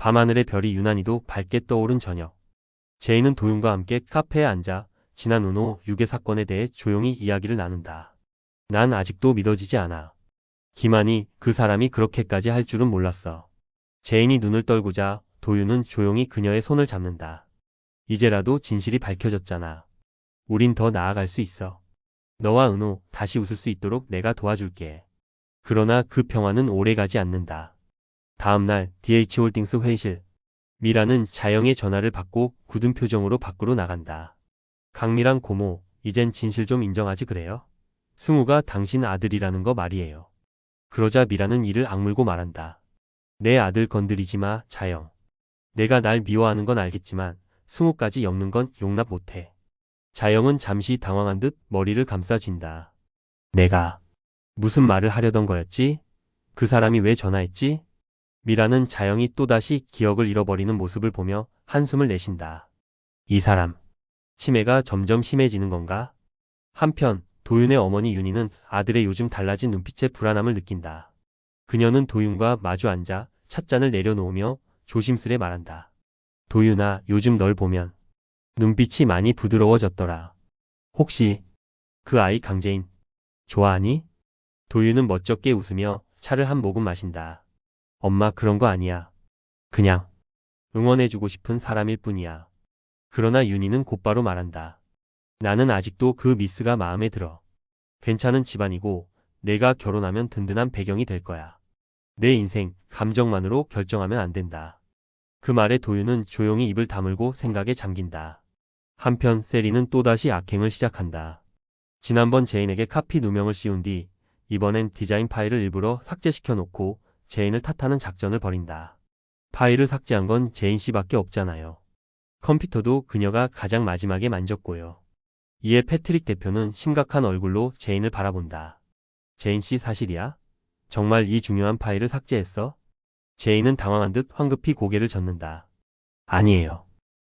밤하늘의 별이 유난히도 밝게 떠오른 저녁. 제인은 도윤과 함께 카페에 앉아 지난 은호 유괴 사건에 대해 조용히 이야기를 나눈다. 난 아직도 믿어지지 않아. 기만이 그 사람이 그렇게까지 할 줄은 몰랐어. 제인이 눈을 떨구자 도윤은 조용히 그녀의 손을 잡는다. 이제라도 진실이 밝혀졌잖아. 우린 더 나아갈 수 있어. 너와 은호 다시 웃을 수 있도록 내가 도와줄게. 그러나 그 평화는 오래가지 않는다. 다음날 DH홀딩스 회의실. 미라는 자영의 전화를 받고 굳은 표정으로 밖으로 나간다. 강미랑 고모, 이젠 진실 좀 인정하지 그래요? 승우가 당신 아들이라는 거 말이에요. 그러자 미라는 이를 악물고 말한다. 내 아들 건드리지 마, 자영. 내가 날 미워하는 건 알겠지만 승우까지 엮는 건 용납 못해. 자영은 잠시 당황한 듯 머리를 감싸진다. 내가 무슨 말을 하려던 거였지? 그 사람이 왜 전화했지? 미라는 자영이 또다시 기억을 잃어버리는 모습을 보며 한숨을 내쉰다. 이 사람, 치매가 점점 심해지는 건가? 한편 도윤의 어머니 윤희는 아들의 요즘 달라진 눈빛에 불안함을 느낀다. 그녀는 도윤과 마주 앉아 찻잔을 내려놓으며 조심스레 말한다. 도윤아, 요즘 널 보면 눈빛이 많이 부드러워졌더라. 혹시 그 아이 강재인 좋아하니? 도윤은 멋쩍게 웃으며 차를 한 모금 마신다. 엄마 그런 거 아니야. 그냥 응원해주고 싶은 사람일 뿐이야. 그러나 윤희는 곧바로 말한다. 나는 아직도 그 미스가 마음에 들어. 괜찮은 집안이고 내가 결혼하면 든든한 배경이 될 거야. 내 인생 감정만으로 결정하면 안 된다. 그 말에 도윤은 조용히 입을 다물고 생각에 잠긴다. 한편 세리는 또다시 악행을 시작한다. 지난번 제인에게 카피 누명을 씌운 뒤 이번엔 디자인 파일을 일부러 삭제시켜 놓고 제인을 탓하는 작전을 벌인다. 파일을 삭제한 건 제인 씨밖에 없잖아요. 컴퓨터도 그녀가 가장 마지막에 만졌고요. 이에 패트릭 대표는 심각한 얼굴로 제인을 바라본다. 제인 씨 사실이야? 정말 이 중요한 파일을 삭제했어? 제인은 당황한 듯 황급히 고개를 젓는다. 아니에요.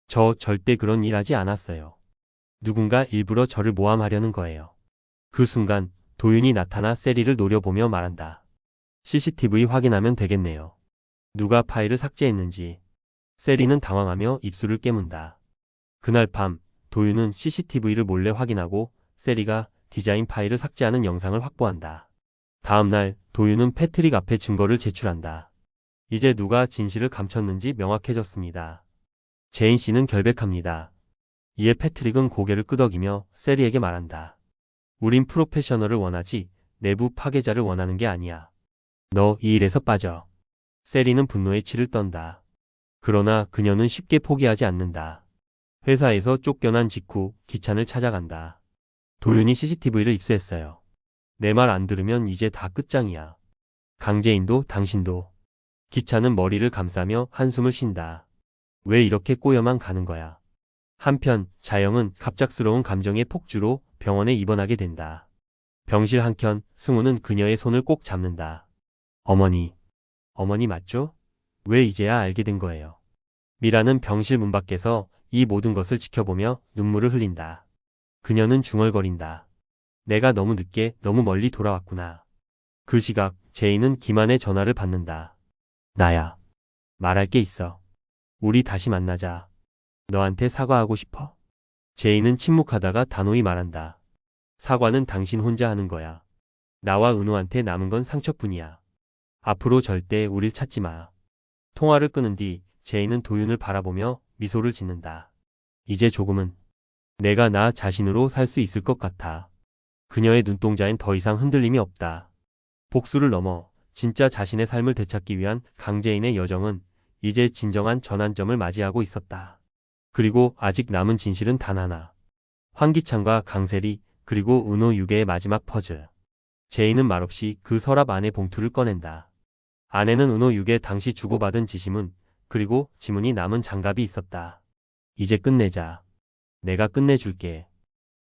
저 절대 그런 일 하지 않았어요. 누군가 일부러 저를 모함하려는 거예요. 그 순간 도윤이 나타나 세리를 노려보며 말한다. CCTV 확인하면 되겠네요. 누가 파일을 삭제했는지. 세리는 당황하며 입술을 깨문다. 그날 밤 도윤은 CCTV를 몰래 확인하고 세리가 디자인 파일을 삭제하는 영상을 확보한다. 다음날 도윤은 패트릭 앞에 증거를 제출한다. 이제 누가 진실을 감췄는지 명확해졌습니다. 제인 씨는 결백합니다. 이에 패트릭은 고개를 끄덕이며 세리에게 말한다. 우린 프로페셔널을 원하지 내부 파괴자를 원하는 게 아니야. 너 이 일에서 빠져. 세리는 분노에 치를 떤다. 그러나 그녀는 쉽게 포기하지 않는다. 회사에서 쫓겨난 직후 기찬을 찾아간다. 도윤이 CCTV를 입수했어요. 내 말 안 들으면 이제 다 끝장이야. 강재인도 당신도. 기찬은 머리를 감싸며 한숨을 쉰다. 왜 이렇게 꼬여만 가는 거야. 한편 자영은 갑작스러운 감정의 폭주로 병원에 입원하게 된다. 병실 한켠 승우는 그녀의 손을 꼭 잡는다. 어머니. 어머니 맞죠? 왜 이제야 알게 된 거예요. 미라는 병실 문 밖에서 이 모든 것을 지켜보며 눈물을 흘린다. 그녀는 중얼거린다. 내가 너무 늦게 너무 멀리 돌아왔구나. 그 시각 제이는 기만의 전화를 받는다. 나야. 말할 게 있어. 우리 다시 만나자. 너한테 사과하고 싶어. 제이는 침묵하다가 단호히 말한다. 사과는 당신 혼자 하는 거야. 나와 은호한테 남은 건 상처뿐이야. 앞으로 절대 우릴 찾지 마. 통화를 끊은 뒤 제이는 도윤을 바라보며 미소를 짓는다. 이제 조금은 내가 나 자신으로 살 수 있을 것 같아. 그녀의 눈동자엔 더 이상 흔들림이 없다. 복수를 넘어 진짜 자신의 삶을 되찾기 위한 강재인의 여정은 이제 진정한 전환점을 맞이하고 있었다. 그리고 아직 남은 진실은 단 하나. 황기찬과 강세리 그리고 은호 유괴의 마지막 퍼즐. 제이는 말없이 그 서랍 안에 봉투를 꺼낸다. 안에는 은호 유괴 당시 주고받은 지시문 그리고 지문이 남은 장갑이 있었다. 이제 끝내자. 내가 끝내줄게.